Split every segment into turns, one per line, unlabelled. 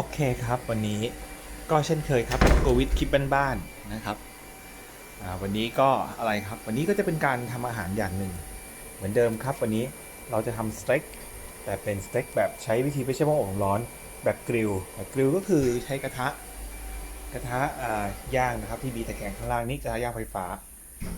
โอเคครับวันนี้ก็เช่นเคยครับโควิดคลิปบ้านๆนะครับวันนี้ก็อะไรครับวันนี้ก็จะเป็นการทำอาหารอย่างหนึ่ง เหมือนเดิมครับ วันนี้เราจะทำสเต็กแต่เป็นสเต็กแบบใช้วิธีไม่ใช่หม้ออบร้อนแบบกริลแบบกริลก็คือใช้กระทะกระทะย่างนะครับที่มีตะแกรงข้างล่างนี่กระทะย่างไฟฟ้า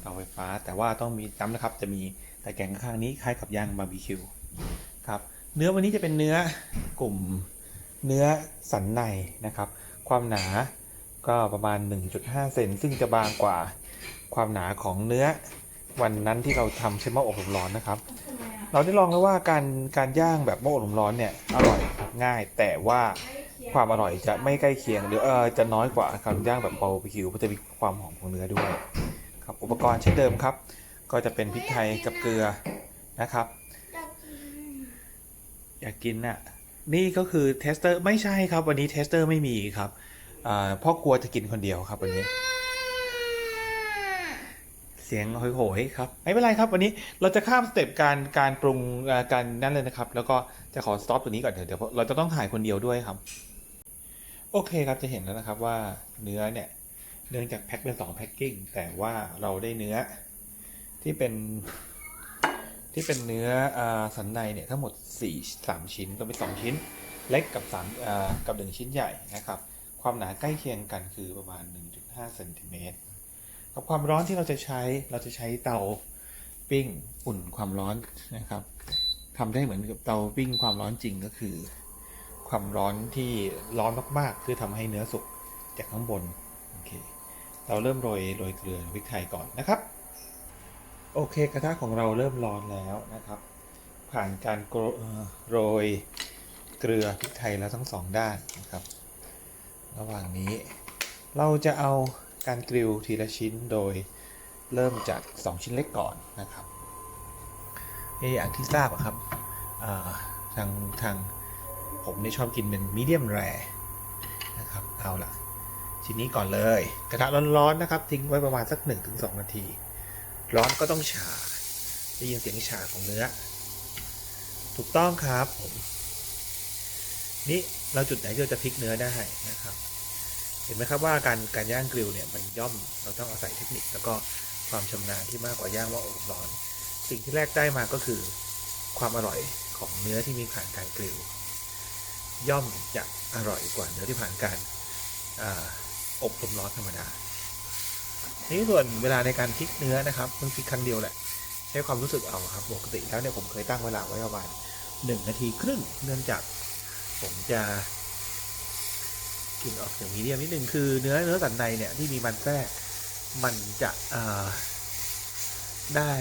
เตาไฟฟ้า แต่ว่าต้องมีย้ำนะครับจะมีตะแกรงข้างนี้คล้ายกับย่างบาร์บีคิวครับเนื้อวันนี้จะเป็นเนื้อกลุ่ม เนื้อสันในนะครับ ความหนาก็ประมาณ 1.5 เซนซึ่งจะบางกว่าความหนาของเนื้อวันนั้นที่เราทำใช้หม้ออบลมร้อนนะครับ เราได้ลองแล้วว่าการการย่างแบบหม้ออบลมร้อนเนี่ยอร่อยง่าย แต่ว่าความอร่อยจะไม่ใกล้เคียงหรือเออจะน้อยกว่าการย่างแบบบาร์บีคิวเพราะจะมีความหอมของเนื้อด้วยครับอุปกรณ์เช่นเดิมครับ ก็จะเป็นพริกไทยกับเกลือนะครับ อยากกินน่ะ นี่ก็คือเทสเตอร์ไม่ใช่ครับ วันนี้เทสเตอร์ไม่มีครับเพ่อกลัวจะกินคนเดียวครับวันนี้ เสียงโหยๆครับไม่เป็นไรครับ วันนี้เราจะข้ามสเต็ปการการปรุงการนั่นเลยนะครับ แล้วก็จะขอสต็อปตัวนี้ก่อนเถอะเดี๋ยวเราจะต้องถ่ายคนเดียวด้วยครับ โอเคครับจะเห็นแล้วนะครับว่าเนื้อเนี่ยเนื่องจากแพ็คเป็นสองแพ็คกิ้งแต่ว่าเราได้เนื้อที่เป็น ที่เป็นเนื้ออสันในเนี่ยทั้งหมด 4 3 ชิ้นก็เป็น2ชิ้น เล็กกับ3กับ 1 ชิ้นใหญ่นะครับ ความหนาใกล้เคียงกันคือประมาณ 1.5เซนติเมตรกับความร้อนที่เราจะใช้เราจะใช้เตาปิ้งอุ่นความร้อนนะครับทำได้เหมือนกับเตาปิ้งความร้อนจริงก็คือ ความร้อนที่ร้อนมากๆเพื่อทำให้เนื้อสุกจากข้างบนโอเคเราเริ่มโรยโรยเกลือพริกไทยก่อนนะครับ โอเคกระทะของเราเริ่มร้อนแล้วนะครับ ผ่านการโรเอ่อโรยเกลือพริกไทยแล้วทั้งสองด้านนะครับ ระหว่างนี้เราจะเอาการกริลทีละชิ้นโดยเริ่มจาก 2 ชิ้นเล็กก่อนนะครับเออย่างที่ทราบอะครับทางทางผมเนี่ยชอบกินเป็นมีเดียมแรนะครับเอาละชิ้นนี้ก่อนเลย กระทะร้อนๆนะครับ ทิ้งไว้ประมาณสัก 1-2 นาที ร้อนก็ต้องฉาได้ยินเสียงฉาของเนื้อ ถูกต้องครับผม นี่เราจุดไหนที่เราจะพลิกเนื้อได้นะครับ เห็นไหมครับว่าการการย่างกริลเนี่ยมันย่อมเราต้องอาศัยเทคนิค แล้วก็ความชำนาญที่มากกว่าย่างหม้อบร้อน สิ่งที่แรกได้มาก็คือ ความอร่อยของเนื้อที่มีผ่านการกริลย่อมจะอร่อยกว่าเนื้อที่ผ่านการอาอบลมร้อนธรรมดา นี่ส่วนเวลาในการพลิกเนื้อนะครับเพิ่งพลิกครั้งเดียวแหละใช้ความรู้สึกเอาครับปกติแล้วเนี่ยผมเคยตั้งเวลาไว้ประมาณหนึ่งนาทีครึ่งเนื่องจากผมจะกินออกอย่างมีเดียมนิดนึงคือเนื้อเนื้อสันในเนี่ยที่มีมันแทรกมันจะได้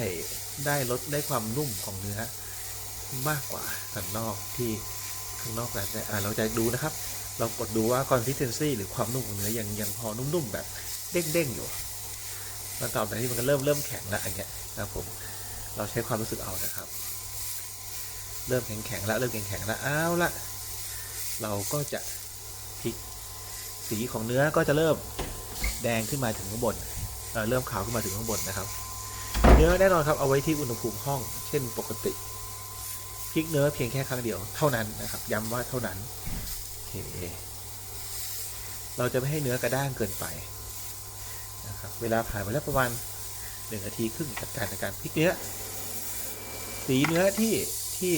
ได้ลดได้ความนุ่มของเนื้อมากกว่าสันนอกที่ข้างนอกแต่แต่อ่าเราจะดูนะครับ เรากดดูว่า consistency หรือความนุ่มของเนื้อยังยังพอนุ่มๆแบบเด้งๆอยู่ แล้วตอนนี้มันก็เริ่มเริ่มแข็งแล้วอันเนี้ยนะครับผมเราใช้ความรู้สึกเอานะครับ เริ่มแข็งแข็งแล้วเริ่มแข็งแข็งแล้วเอาละเราก็จะพลิกสีของเนื้อก็จะเริ่มแดงขึ้นมาถึงข้างบนเเริ่มขาวขึ้นมาถึงข้างบนนะครับ เนื้อแน่นอนครับเอาไว้ที่อุณหภูมิห้อง เช่นปกติพลิกเนื้อเพียงแค่ครั้งเดียวเท่านั้นนะครับ ย้ำว่าเท่านั้นโอเคเราจะไม่ให้เนื้อกระด้างเกินไป นะครับเวลาผ่านไปแล้วประมาณหนึ่งนาทีครึ่งจากการในการพลิกเนื้อสีเนื้อที่ที่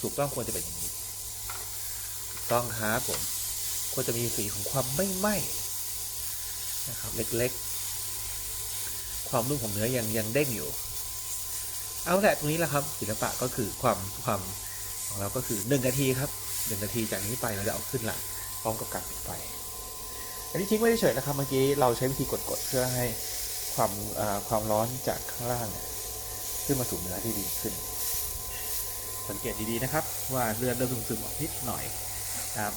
ถูกต้องควรจะเป็นอย่างนี้ต้องครับผมควรจะมีสีของความไม่ไหม้นะครับเล็กๆ ความนุ่มของเนื้อยังยังเด้งอยู่ เอาแหละตรงนี้แหละครับศิลปะก็คือความความของเราก็คือหนึ่งนาทีครับหนึ่งนาทีจากนี้ไปเราจะเอาขึ้นละพร้อมกับการปิดไฟ อันนี้ทิ้งไว้เฉยๆนะครับเมื่อกี้เราใช้วิธีกดๆเพื่อให้ความความร้อนจากข้างล่างขึ้นมาสู่เนื้อที่ดีขึ้น สังเกตดีๆนะครับ ว่าเลือดเริ่มซึมๆออกนิดหน่อยตาม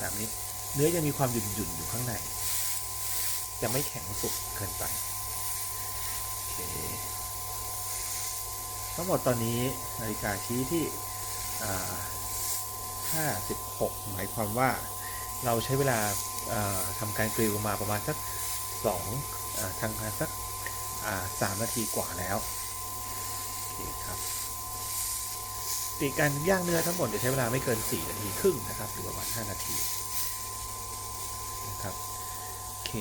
ตามนี้เนื้อยังมีความหยุ่นๆอยู่ข้างใน จะไม่แข็งสุกเกินไปโอเคทั้งหมดตอนนี้นาฬิกาชี้ที่อ่า56 หมายความว่าเราใช้เวลา ทำการกริลมาประมาณสักสองทางการสักสามนาทีกว่าแล้วโอเคครับติการย่างเนื้อทั้งหมดจะใช้เวลาไม่เกิน 4 นาทีครึ่งนะครับ หรือประมาณ 5 นาทีนะครับโอเค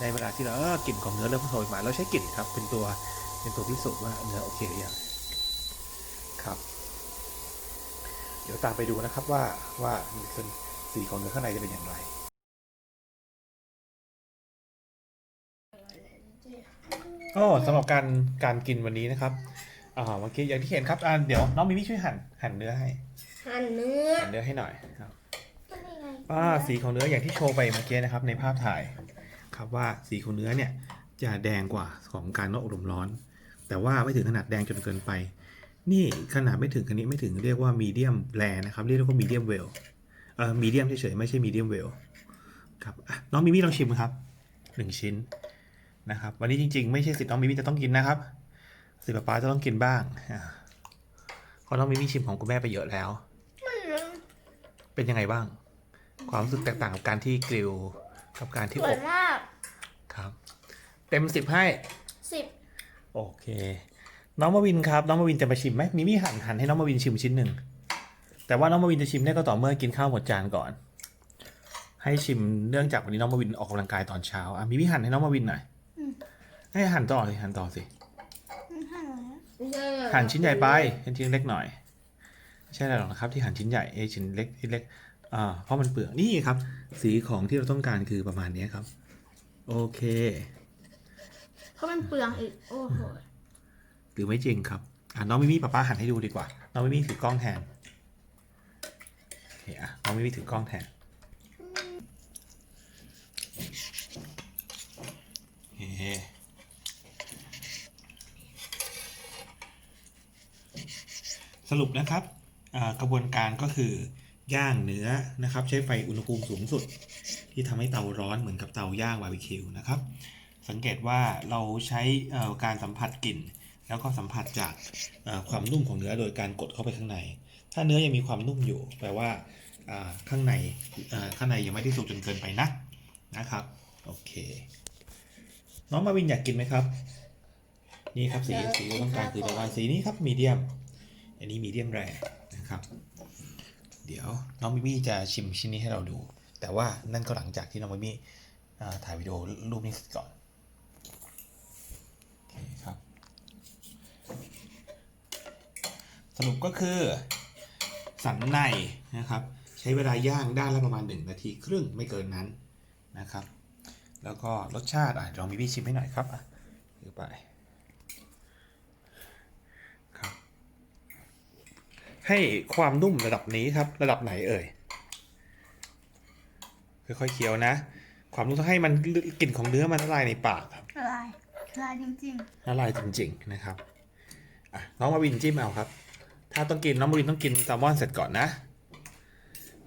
ในเวลาที่เรากลิ่นของเนื้อเริ่มโชยมาเราใช้กลิ่นครับเป็นตัวเป็นตัวพิสูจน์ว่าเนื้อโอเคหรือยังครับ เดี๋ยวตามไปดูนะครับว่าว่า สีของเนื้อข้างในจะเป็นอย่างไรโอ้สำหรับการการกินวันนี้นะครับอ่าเมื่อกี้อย่างที่เห็นครับอ่าเดี๋ยวน้องมิมี่ช่วยหั่นหั่นเนื้อให้
หั่นเนื้อ
หั่นเนื้อให้หน่อยครับ
ก็นี่ไง
ว่าสีของเนื้ออย่างที่โชว์ไปเมื่อกี้นะครับ ในภาพถ่ายครับว่าสีของเนื้อเนี่ยจะแดงกว่าของการนอกอบลมร้อน แต่ว่าไม่ถึงขนาดแดงจนเกินไป นี่ขนาดไม่ถึงคันนี้ไม่ถึงเรียกว่ามีเดียมแรนะครับเรียกว่ามีเดียมเวลเอ่อมีเดียมเฉยๆไม่ใช่มีเดียมเวลครับอะน้องมิมี่ลองชิมครับหนึ่งชิ้นนะครับวันนี้จริงๆ ไม่ใช่สิทธิ์น้องมิมี่จะต้องกินนะครับสิทธิ์ป๊าป๊าจะต้องกินบ้างอะเพราะน้องมิมี่ชิมของคุณแม่ไปเยอะแล้ว เป็นยังไงบ้าง ความรู้สึกแตกต่างกับการที่กริลกับการที่
ส
อ
วย
บ
มาก
ครับ เต็มสิบให้
สิบ
โอเค น้องมาวินครับ น้องมาวินจะมาชิมไหมมิมี่หั่นหั่นให้น้องมาวินชิมชิ้นหนึ่ง แต่ว่าน้องมาวินจะชิมได้ก็ต่อเมื่อกินข้าวหมดจานก่อน ให้ชิมเนื่องจากวันนี้น้องมาวินออกกำลังกายตอนเช้าอะมิมี่หั่นให้น้องมาวินหน่อยให้หั่นต่อเลยหั่นต่อสิหั่นชิ้นใหญ่ไปเป็นชิ้นเล็กหน่อยไม่ใช่อะไรหรอกนะครับ ที่หั่นชิ้นใหญ่เอยชิ้นเล็กชิ้นเล็กอ่าเพราะมันเปลือกนี่ครับ สีของที่เราต้องการคือประมาณนี้ครับ โอเค
เพราะมันเปลืองอีกโอ้โห
หรือไม่จริงครับอะน้องมิมี่ป้าป้าหันให้ดูดีกว่า น้องมิมี่ถือกล้องแทน อเคอะน้องมิมี่ถือกล้องแทนโอเคสรุปนะครับกระบวนการก็คือย่างเนื้อนะครับ ใช้ไฟอุณหภูมิสูงสุด ที่ทำให้เตาร้อนเหมือนกับเตาย่างบาร์บีคิวนะครับ สังเกตว่าเราใช้การสัมผัสกลิ่น แล้วก็สัมผัสจากความนุ่มของเนื้อโดยการกดเข้าไปข้างใน ถ้าเนื้อยังมีความนุ่มอยู่ แปลว่าอ่าข้างในเอ่อข้างในยังไม่ได้สุกจนเกินไปนะนะครับ โอเค น้องมาวินอยากกินไหมครับ นี่ครับสีสีที่ต้องการคือประมาณสีนี้ครับมีเดียม อันนี้มีเดียมแรนะครับ เดี๋ยวน้องมิมี่จะชิมชิ้นนี้ให้เราดู แต่ว่านั่นก็หลังจากที่น้องมิมี่อ่าถ่ายวิดีโอรูปนี้เสร็จก่อนโอเคครับ สรุปก็คือ สันในนะครับ ใช้เวลาย่างด้านละประมาณ 1 นาทีครึ่งไม่เกินนั้นนะครับ แล้วก็รสชาติอะลองมีพี่ชิมให้หน่อยครับอะถือไปครับให้ความนุ่มระดับนี้ครับ ระดับไหนเอ่ยค่อยๆเคี้ยวนะ ความนุ่มต้องให้มันกลิ่นของเนื้อมันละลายในปากครับ
อะไรอะไรจริง
ละลายจริงๆนะครับอะน้องมาวินจิ้มเอาครับ ถ้าต้องกินน้องมาวินต้องกินแซลมอนเสร็จก่อนนะ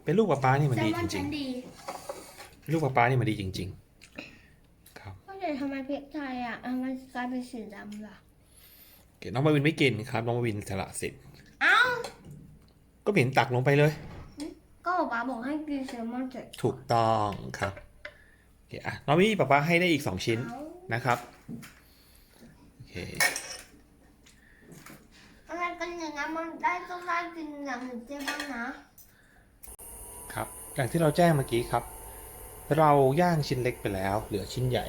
เป็นลูกปลาปลานี่
ๆ
มัน
แซล
ดี
มอ
จ
น
ริ
ชั้
ง
นดี
ๆ ลูกปลาปลานี่มันดีจริง ๆ ครับ
ก็เลยทำไมพริกไทยอะอะมันกลายเป็นสีดำล่ะ
โอเคน้องมาวินไม่กินครับ น้องมาวินสละสิทธิ์
เอ้า
ก็เห็นตักลงไปเลย
ก็ป๊าบอกให้กินแซลมอนเสร็จ
ถูกต้องครับโอเคอะน้องมีปลาปลาให้ได้อีก2ชิ้น
เอ้า
นะครับโอเค
มันอย่างนั้นมันได้ต้องได้กินอย่างหนึ่งเจ๊บ้างนะ
ครับ อย่างที่เราแจ้งเมื่อกี้ครับ เราย่างชิ้นเล็กไปแล้ว เหลือชิ้นใหญ่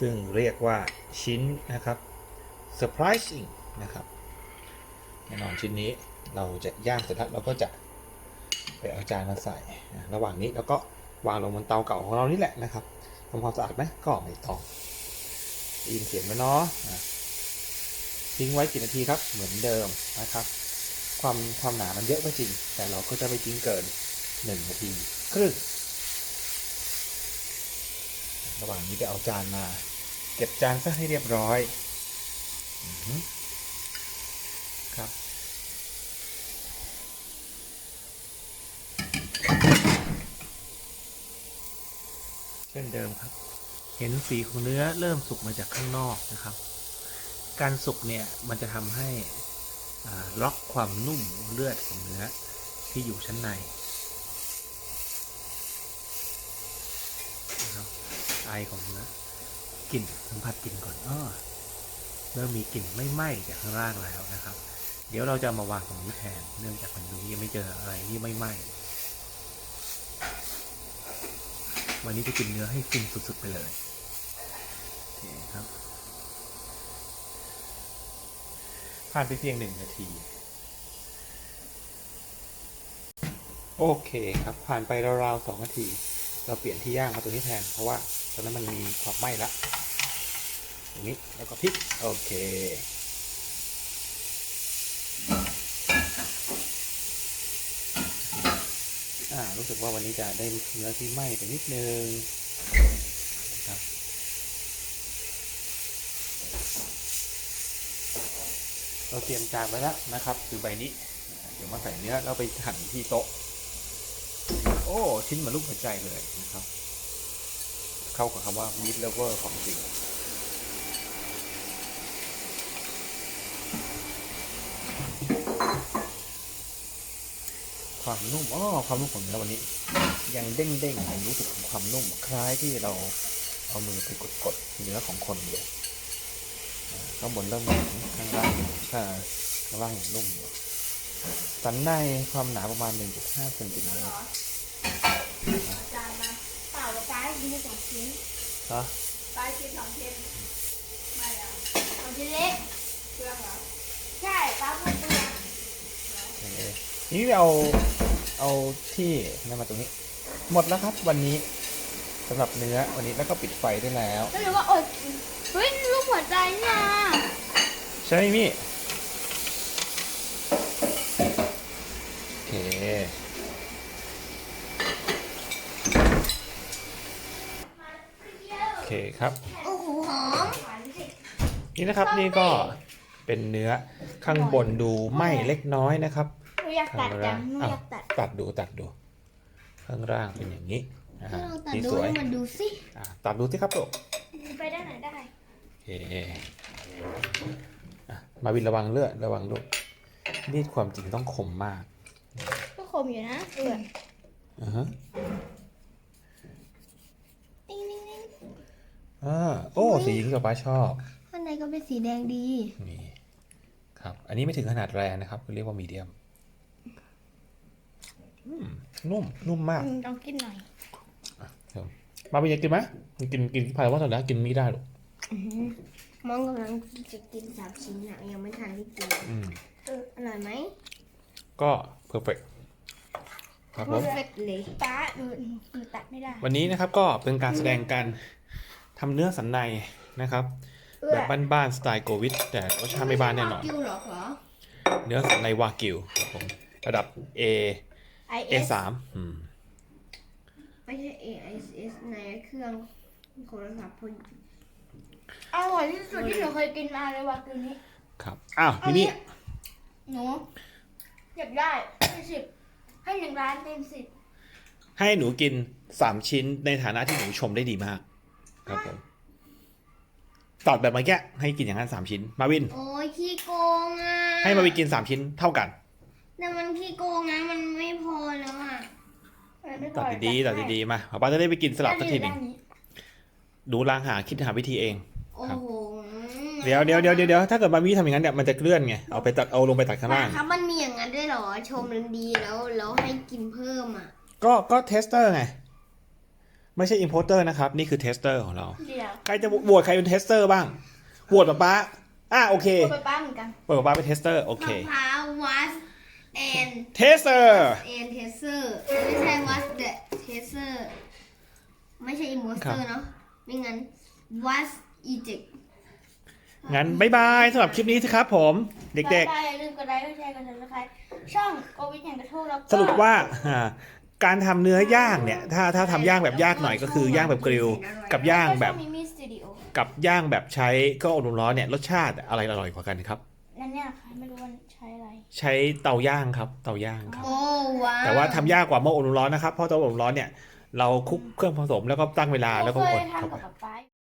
ซึ่งเรียกว่าชิ้นนะครับ surprising นะครับแน่นอนชิ้นนี้เราจะย่างเสร็จแล้วเราก็จะไปเอาจานมาใส่ ระหว่างนี้แล้วก็วางลงบนเตาเก่าของเรานี่แหละนะครับทำความสะอาดไหมก็ไม่ต้องได้ยินเสียงไหมเนาะ ทิ้งไว้กี่นาทีครับเหมือนเดิมนะครับ ความความหนามันเยอะก็จริง แต่เราก็จะไม่ทิ้งเกินหนึ่งนาทีครึ่งระหว่างนี้ไปเอาจานมา เก็บจานซะให้เรียบร้อยอครับเช่นเดิมครับ เห็นสีของเนื้อเริ่มสุกมาจากข้างนอกนะครับ การสุกเนี่ยมันจะทำให้ล็อกความนุ่มเลือดของเนื้อที่อยู่ชั้นในนะครับไอของเนื้อกลิ่นสัมผัสกลิ่นก่อนอ้อเริ่มมีกลิ่นไม่ไหม้จากข้างล่างแล้วนะครับ เดี๋ยวเราจะมาวางตรงนี้แทนเนื่องจากมันดูยังไม่เจออะไรที่ไม่ไหม้วันนี้จะกินเนื้อให้ฟินสุดๆไปเลยโอเคครับ ผ่านไปเพียงหนึ่งนาที โอเคครับ ผ่านไปราวๆสองนาที เราเปลี่ยนที่ย่างมาตรงนี้แทน เพราะว่าตอนนั้นมันมีความไหม้ละตรงนี้แล้วก็พลิก โอเคอ่ารู้สึกว่าวันนี้จะได้เนื้อที่ไหม้ไปนิดนึงนะครับ เราเตรียมจานไว้แล้วนะครับคือใบนี้ เดี๋ยวมาใส่เนื้อแล้วไปหั่นที่โต๊ะ โอ้ชิ้นเหมือนลูกหัวใจเลยนะครับ เข้ากับคำว่า meat lover ของจริงความนุ่มอ๋อความนุ่มของเนื้อวันนี้ ยังเด้งเด้งๆผมรู้สึกถึงความนุ่ม คล้ายที่เราเอามือไปกดๆเนื้อของคนอยู่ ข้างบนเริ่มเหนียวข้างล่างถ้าข้างล่างยังนุ่มอยู่สันในความหนาประมาณ 1.5เซนติเมตร
จานมาเปล่าป้าให้กินสองชิ้น
ฮะ
ป้ากินสองชิ้นไม่เอาสองชิ้นเล็กเปลือกเหรอใช่ป้าพูดเปลือก
โอเคนี่เอาเอาที่นั่นมาตรงนี้ หมดแล้วครับวันนี้สำหรับเนื้อวันนี้แล้วก็ปิดไฟได้แล้ว
ก็เลยว่าอด เฮ้ยรูปหัวใจเนี่ย
ใช่ไหมมี่โอเคโอเคครับ
โอ้โหหอม
นี่นะครับนี่ก็เป็นเนื้อข้างบนดูไหม้เล็กน้อยนะครับ
หนูอยากตัดจังหนูอยากตัด
ตัดดูตัดดู ข้างล่างเป็นอย่างนี้อ่า
ให้เราตัด
สี
ดู
สวย
ให้มันดูสิ
อ่าตัดดูสิครับลูก
ไปได้ไหนได้
โอ เคอะมาวินระวังเลือดระวังลูกมีดความจริงต้องคมมาก
ก็คมอยู่นะเออ
อ่าฮะ
ติ้งติ้งติ้ง
อ่าโอ้สีที่ป๊าป๊าชอบ
ข้างในก็เป็นสีแดงดี
นี่ครับ อันนี้ไม่ถึงขนาดแรงนะครับเรียกว่ามีเดียมนุ่มนุ่มมาก
อืมลองกินหน่อย
ครับมาวินอยากกินไหมกินกินพายว่าตอนนี้กินไม่ได้หรอก
มองกำลังจะกินสามชิ้นอะยังไม่ทันได้กิน
อืม
เอออร่อยไหม
ก็เพอร์เฟกครับผม
perfect เลยป้าดูดูตัดไม่ได้
วันนี้นะครับก็เป็นการแสดงการทำเนื้อสันในนะครับ แบบบ้านๆสไตล์โกวิดแต่รสชาติไม่บ้านแน่นอน
กิวเหรอเหรอ
เนื้อสันในวากิวครับผมระดับ A
I
A
S
สามอืม
ไม่ใช่ A I S ในเครื่องโทรศัพท์พน อร่อยที่สุดที่หนูเคยกินมาเลยว่ากิวนี้
ครับอ้าวทีนี้
หนูอยากได้ให้สิบให้หนึ่งร้านเต็มสิบ
ให้หนูกิน3ชิ้นในฐานะที่หนูชมได้ดีมาก ครับผมตอบแบบเมื่อกี้ให้กินอย่างนั้น3ชิ้น มาวิน
โอ้ยขี้โกงอะ
ให้มาวินกิน3ชิ้นเท่ากัน
แต่มันขี้โกงนะมันไม่พอแล้วอะ
ตัดดีๆตัดดีๆมาป้าจะได้ไปกินสลับสักทีหนึ่งดูลางหาคิดหาวิธีเอง
โอ้โห
เดี๋ยวเดี๋ยวเดี๋ยวเดี๋ยวถ้าเกิดมาวิทำอย่างนั้นเนี่ยมันจะเลื่อนไงเอาไปตัดเอาลงไปตัดข้างล่าง
ครับมันมีอย่างนั้นด้วยเหรอชมมันดีแล้วแล้วให้กินเพิ่มอะ
ก็ก็เทสเตอร์ไงไม่ใช่อิ p โ r เตอร์นะครับ นี่คือเทสเตอร์ของเรา
เดี๋ยว
ใครจะโหวตใครเป็นเทสเตอร์บ้างโหวตป๊าป๊าอะโอเค
ไปป้าเหมือนกัน
เปิดป๊าป๊าเป็นเทสเตอร์โอเค
มะพร้าววัสแอน
เทสเตอร์
แอนเทเซอร์ไม่ใช่วัสเดอะเทเซอร์ไม่ใช่อิมโมสเตอร์เนาะไม่งั้นวัส อีจิก
งั้นบายบายสำหรับคลิปนี้สิครับผม เด็ก
ๆ อย่าลืมกดไลค์กดแชร์กดซับสไครต์ช่องโกวิทแห่งกระทู้แล้วก็
ๆสรุปว่าอ่าการทำเนื้อย่างเนี่ย ถ้าถ้าทำย่างแบบยากหน่อยก็คือย่างแบบกริลกับย่างแบบ
ช่อมิมิสตูดิโอ
กับย่างแบบใช้ก็อบลมร้อนเนี่ยรสชาติอะไรอร่อยกว่ากันครับ
นั่นเนี่ยค่ะไม่รู้ว่าใช้อะไร
ใช้เตาย่างครับ เตาย่างครับ
โอ้ว้าว
แต่ว่าทำยากกว่าหม้ออบลมร้อนนะครับเพราะเตาอบลมร้อนเนี่ยเราคลุกเครื่องผสมแล้วก็ตั้งเวลาแล้วก็
เค
ก
ย
ดเข้า
ทำ
ไป
กับป๊าป๊า